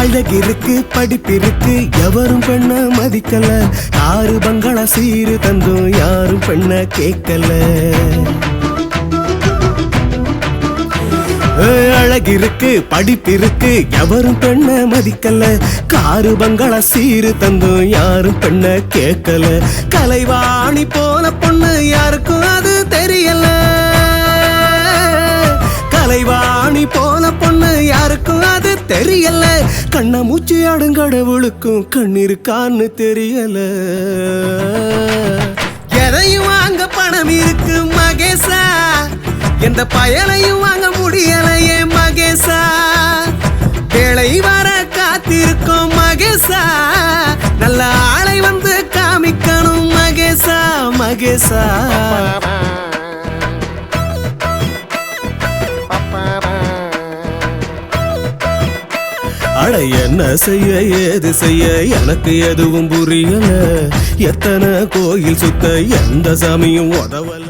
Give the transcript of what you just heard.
அழகிருக்கு படிப்பிருக்கு. எவரும் பெண்ண மதிக்கல. யாரு பங்களா சீரு தந்தும் யாரும் பெண்ண கேட்கல. அழகிருக்கு படிப்பிருக்கு. எவரும் பெண்ண மதிக்கல. காரு பங்களா சீரு தந்தும் யாரும் பெண்ண கேட்கல. கலைவாணி போன பொண்ணு யாருக்கும் அது தெரியல. கலைவாணி போன பொண்ணு தெரியல. கண்ண மூச்சு ஆடுங்கடவுளுக்கும் கண்ணிருக்கான்னு தெரியல. எதையும் வாங்க பணம் இருக்கு மகேசா. எந்த பயனையும் வாங்க முடியலையே மகேசா. வேலை வர காத்திருக்கோம் மகேசா. நல்ல ஆளை வந்து காமிக்கணும் மகேசா மகேசா. அட என்ன செய்ய ஏது செய்ய? எனக்கு எதுவும் புரியல. எத்தனை கோயில் சுத்த எந்த சாமியும் உதவல.